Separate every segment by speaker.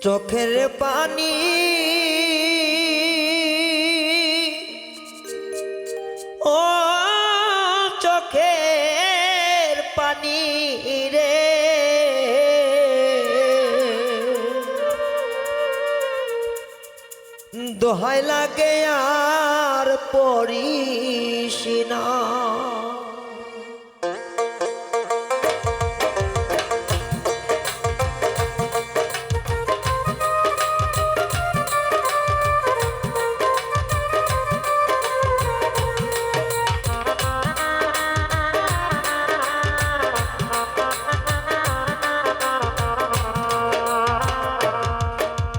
Speaker 1: চোখের পানি। ও চোখের পানি রে। দোহাই লাগে আর পড়িস না।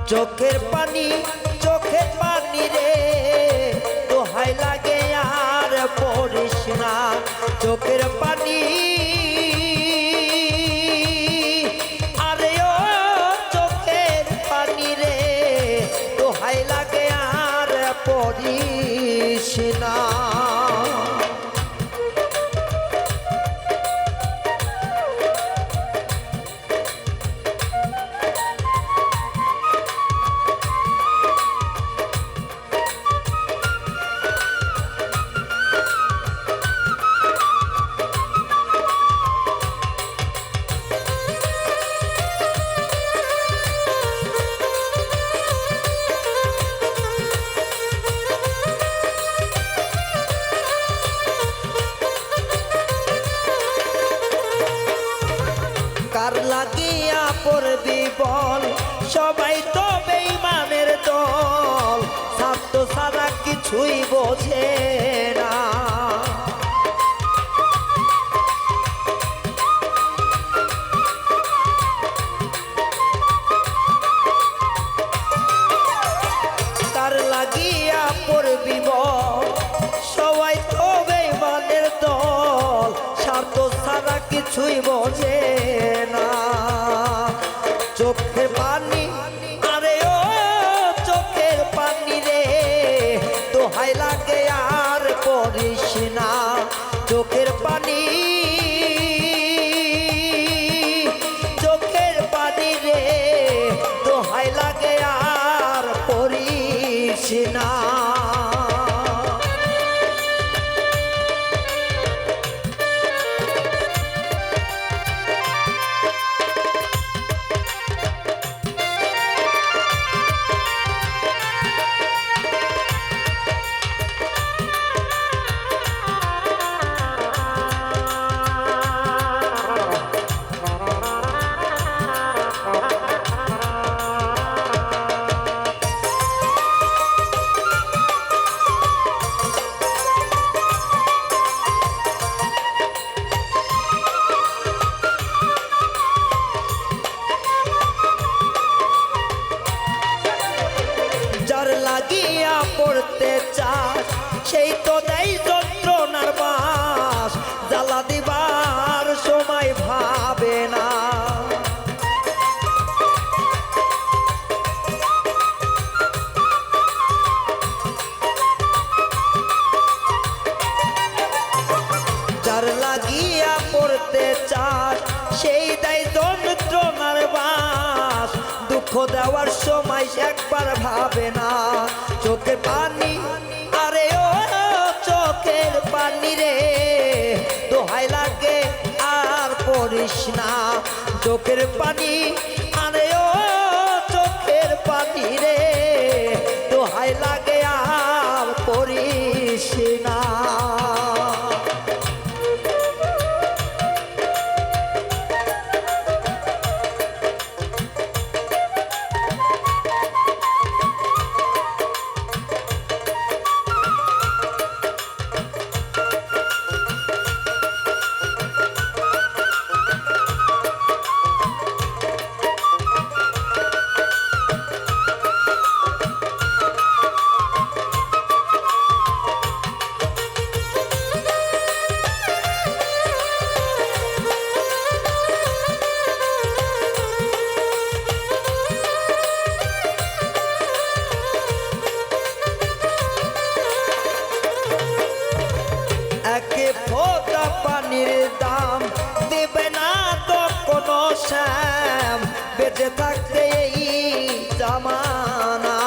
Speaker 1: চোখের পানি চোখের পানি রে। দোহাই লাগে আর পড়িস না। চোখের পানি পড়বি বল সবাই তো বেইমানের দল। স্বার্থ সারা কিছুই বোঝে দিবার সময় ভাবে না। যার লাগিয়া পড়তে চাস, সেই দেয় যন্ত্রণার বাস। দুঃখ দেওয়ার সময় একবার ভাবে না। চোখে পানি, আরে ও চোখের পানি রে। দোহাই লাগে আর পড়িস না। চোখের পানি আরে ও চোখের পানি রে। শ্যাম বেঁচে থাকতে এই জামানা।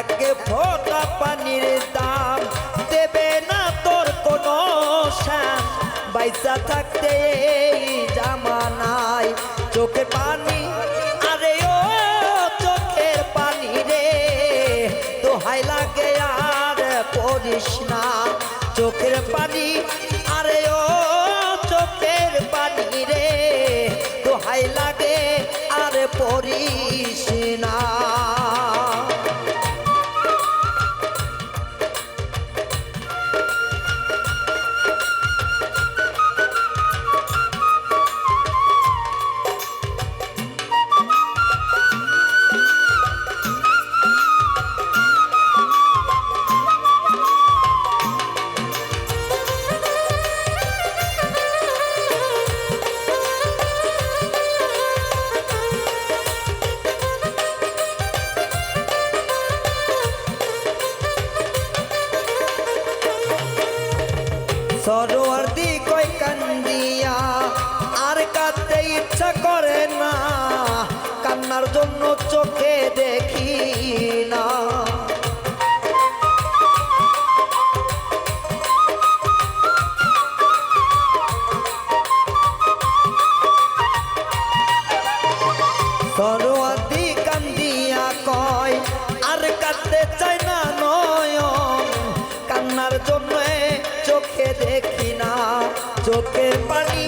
Speaker 1: একে ফোটা পানির দাম দেবে না তোর কোনো শ্যাম। বাইসা থাকতে এই জামানায় চোখে পানি পড়িস না। চোখের পানি সরোয়ার দি কই কান্দিয়া? আর কাঁদতে ইচ্ছা করে না কান্নার জন্য চোখে দেখি না চোখের পানি